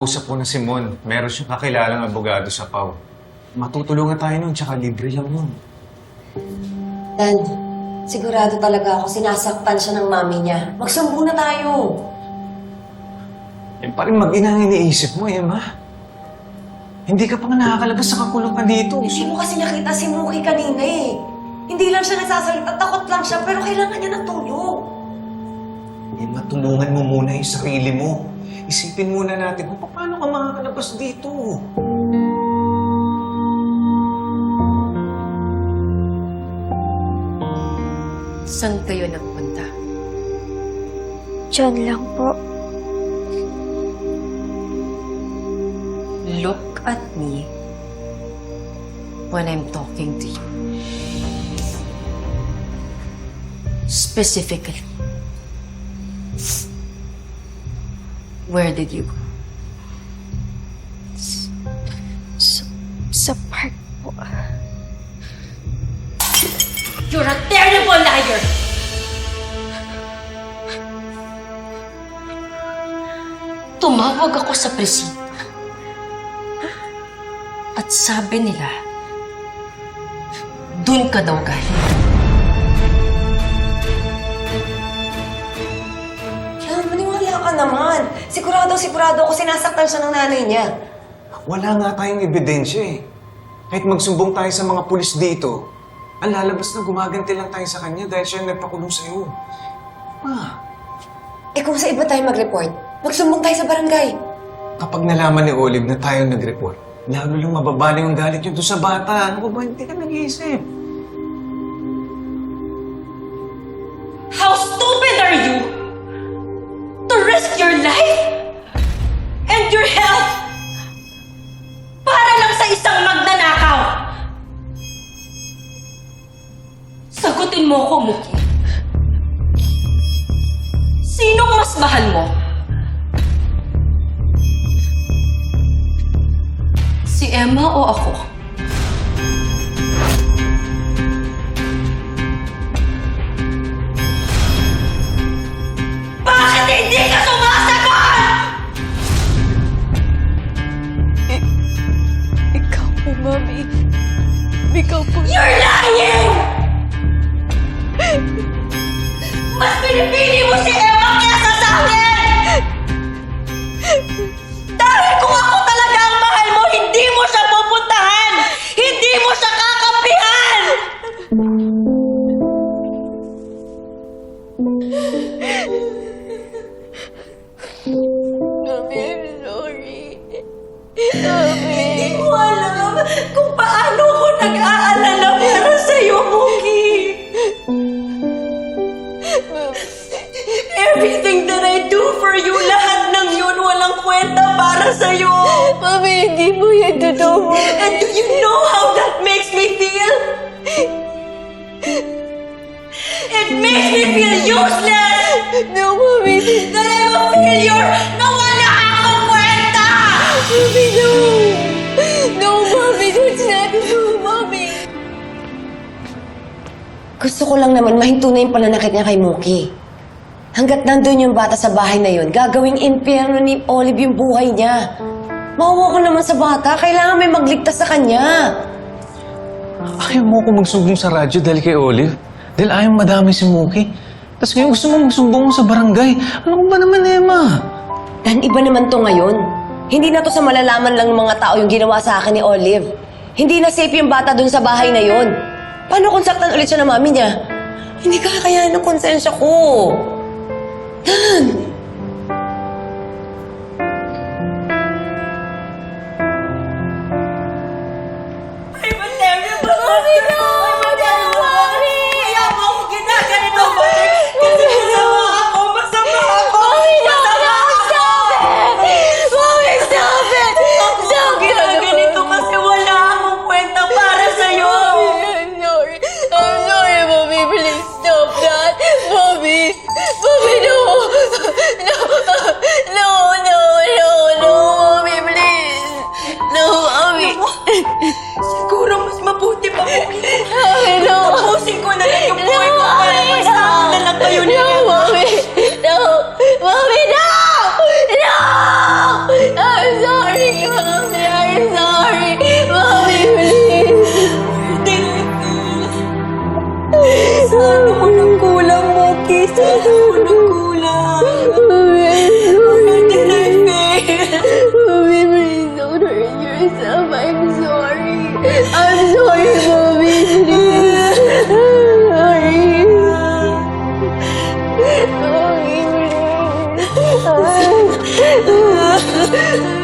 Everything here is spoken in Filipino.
Usap ko na si Mon. Meron siyang kakilalang abogado sa PAW. Matutulungan tayo nun, tsaka libre lang nun. Dan, sigurado talaga ako sinasaktan siya ng mami niya. Magsumbong na tayo. Yan pa rin mag-ina ang iniisip mo, Emma. Hindi ka pa nga nakakalabas sa kakulungan dito. Hindi mo kasi nakita si Muki kanina eh. Hindi lang siya nagsasalita, takot lang siya, pero kailangan niya ng tulong. Emma, tulungan mo muna yung sarili mo. Isipin muna natin kung paano ka makakalabas dito. Saan kayo nagpunta? Diyan lang po. Look at me when I'm talking to you. Specifically, where did you go? Sa, sa park po. You're a terrible liar! Tumawag ako sa presinto. At sabi nila, dun ka daw galing. Yan, maniwala ka naman. Sigurado, sigurado ako sinasaktan siya ng nanay niya. Wala nga tayong ebidensya eh. Kahit magsumbong tayo sa mga pulis dito, ang lalabas na gumaganti lang tayo sa kanya dahil siya yung nagpakulong sa'yo. Ma, Eh kung sa iba tayo mag-report, magsumbong tayo sa barangay. kapag nalaman ni Olive na tayo nag-report, lalo lang mababaling ang galit yun doon sa bata. Ano ba ba? Hindi ka nag-iisip. Risk your life and your health para lang sa isang magnanakaw? Sagutin mo ko, Muki. Sinong mas mahal mo? Si Emma o ako? Mas pinipili para sa'yo! Mami, hindi mo yan totoo. And do you know how that makes me feel? It makes me feel useless! No, Mami. That I'm a failure na wala akong kwenta! Mami, no. No, Mami. That's not true, Mami. Gusto ko lang naman mahinto na yung pananakit niya kay Muki. Hanggat nandun yung bata sa bahay na yun, gagawing impyerno ni Olive yung buhay niya. Maawa ko naman sa bata, kailangan may magligtas sa kanya. Ayaw mo ko magsumbong sa radyo dahil kay Olive? Dahil ayaw madami si Muki? Tapos ngayon gusto mo magsumbong sa barangay? Ano ba naman, Emma? Dan iba naman to ngayon. Hindi na to sa malalaman lang ng mga tao yung ginawa sa akin ni Olive. Hindi na safe yung bata dun sa bahay na yon. Paano kung saktan ulit siya ng mami niya? Hindi kakayanan ng konsensya ko. 嗯。Siguro mas mabuti pa no. tapusin ko na lang yung buhay ko para magsama na lang kayo ni Jesus.